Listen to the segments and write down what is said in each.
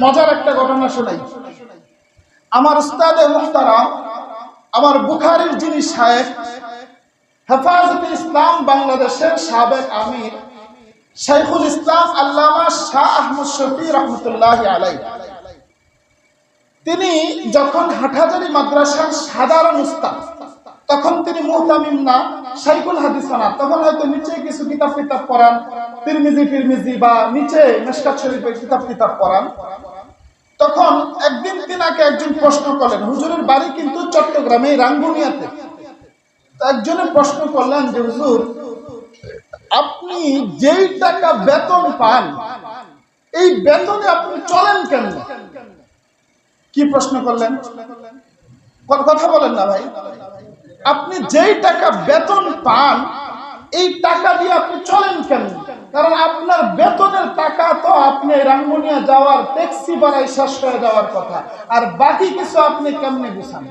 মজার একটা ঘটনা শোনাই। আমার উস্তাদে মুখতারাম আমার বুখারির যিনি সাহেব হেফাজত ইসলাম বাংলাদেশের সাবেক আমির, শাইখুল ইসলাম আল্লামা শাহ আহমদ শফি রহমতুল্লাহ আলাই তিনি যখন হাটহাজারি মাদ্রাসার সাধারণ উস্তাদ, তখন তিনি মুহতামিম না, শাইখুল হাদিস না, তখন হয়তো নিচে কিছু কিতাব কিতাব পড়ান। তিরমিজি, ফিরমিজি বা নিচে মেশকাত শরীফের কিতাব কিতাব পড়ান। তখন একদিন তিনাকে একজন প্রশ্ন করলেন, হুজুরের বাড়ি কিন্তু চট্টগ্রামে, রাঙ্গুনিয়াতে। একজনে প্রশ্ন করলেন যে, হুজুর, আপনি যেই টাকা বেতন পান, এই বেতনে আপনি চলেন কেন? কি প্রশ্ন করলেন? কথা বলেন না ভাই। আপনি যেই টাকা বেতন পান, এই টাকা দিয়ে আপনি চলেন কেন? কারণ আপনার বেতনের টাকা তো আপনি রাঙ্গুনিয়া যাওয়ার ট্যাক্সি বাড়াই শেষ হয়ে যাওয়ার কথা। আর বাকি কিছু আপনি কেমনে গুছান?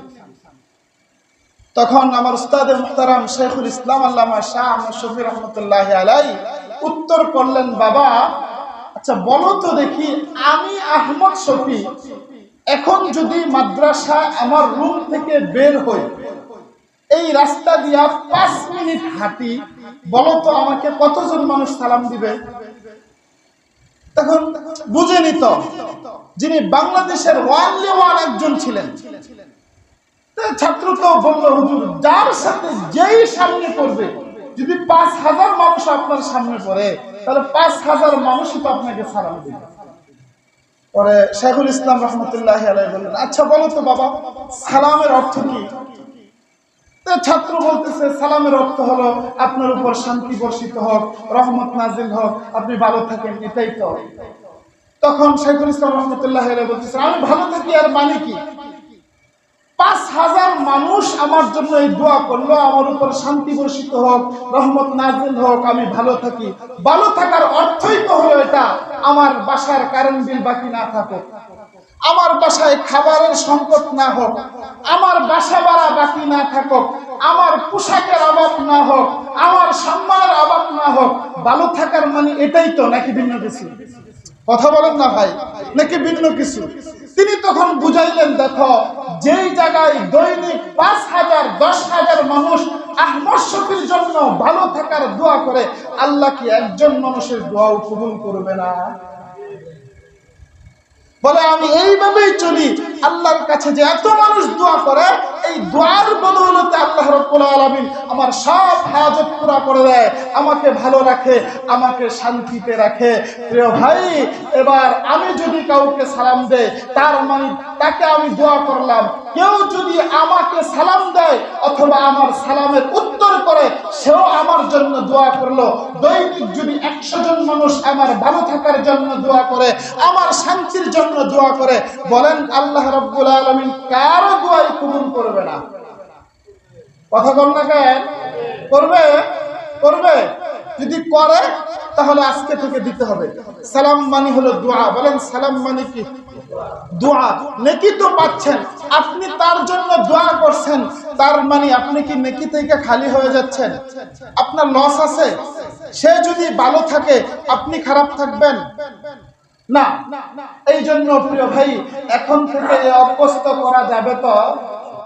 তখন আমার উস্তাদে মুখতারাম শেখুল ইসলাম আল্লামা শাহ শফি রহমতুল্লাহ আলাই উত্তর করলেন, বাবা আচ্ছা বলো তো দেখি, আমি আহমদ শফি। এখন যদি মাদ্রাসা আমার রুম থেকে বের হই এই রাস্তা দিয়া পাঁচ মিনিট হাঁটি, বলো তো আমাকে কতজন মানুষ সালাম দিবে? তখন বুঝে নিত যিনি বাংলাদেশের ওয়ানলি ওয়ান একজন ছিলেন। ছাত্র তো বলল, হুজুর, যার সাথে যেই সামনে পড়বে যদি পাঁচ হাজার মানুষ আপনার সামনে পড়ে, তাহলে পাঁচ হাজার মানুষই তো আপনাকে সালাম দিবে। পরে শেখুল ইসলাম রহমতুল্লাহ আলাই বললেন আচ্ছা বলো তো বাবা, সালামের অর্থ কি? ছাত্র বলতেছে, সালামের অর্থ হলো আপনার উপর শান্তি বর্ষিত হোক, রহমত নাজিল হোক, আপনি ভালো থাকেন, এটাই তো। তখন শেখুল ইসলাম রহমতুল্লাহ বলতেছে, আমি ভালো থাকি, আর মানে কি? পাঁচ হাজার মানুষ আমার জন্য এই দোয়া করল, আমার উপর শান্তি বর্ষিত হোক, রহমত নাজিল হোক, আমি ভালো থাকি। ভালো থাকার অর্থই তো হলো এটা, আমার বাসার কারেন্ট বিল বাকি না থাকুক আমার বাসায় খাবারের সংকট না হোক, আমার বাসা ভাড়া বাকি না থাকুক, আমার পোশাকের অভাব না হোক, আমার সম্মানের অভাব না হোক, ভালো থাকার মানে এটাই তো নাকি ভিন্ন কিছু? কথা বলেন না ভাই, নাকি ভিন্ন কিছু? তিনি তখন বুঝাইলেন, দেখো, যেই জায়গায় দৈনিক পাঁচ হাজার, দশ হাজার মানুষ আহমদ শফির জন্য ভালো থাকার দোয়া করে, আল্লাহ কি একজন মানুষের দোয়াও কবুল করবে না? বলে, আমি এইভাবেই চলি। আল্লাহর কাছে যে এত মানুষ দোয়া করে, এই দোয়ার বদৌলতে আল্লাহ রব্বুল আলামিন আমার সব হাজত পুরা করে দেয়। আমাকে ভালো রাখে, আমাকে শান্তিতে রাখে। প্রিয় ভাই, এবার আমি যদি কাউকে সালাম দেয় তার মানে তাকে আমি দোয়া করলাম। কেউ যদি আমাকে সালাম দেয় অথবা আমার সালামের উত্তর করে, সেও আমার জন্য দোয়া করল। দৈনিক যদি একশো জন মানুষ আমার ভালো থাকার জন্য দোয়া করে, আমার শান্তির জন্য দোয়া করে, বলেন আল্লাহ রব্বুল আলমিন কারও দোয়াই কবুল করবে না। কথা বল না কেন? করবে? করবে? যদি করে, তাহলে আজকে থেকে দিতে হবে। সালাম মানি হলো দোয়া। বলেন সালাম মানি কি? দোয়া, নেকি তো পাচ্ছেন। আপনি তার জন্য দোয়া করছেন। তার মানে আপনি কি নেকি থেকে খালি হয়ে যাচ্ছেন? আপনার লস আছে। সে যদি ভালো থাকে, আপনি খারাপ থাকবেন। না এই জন্য প্রিয় ভাই, এখন থেকে অভ্যস্ত করা যাবে তো?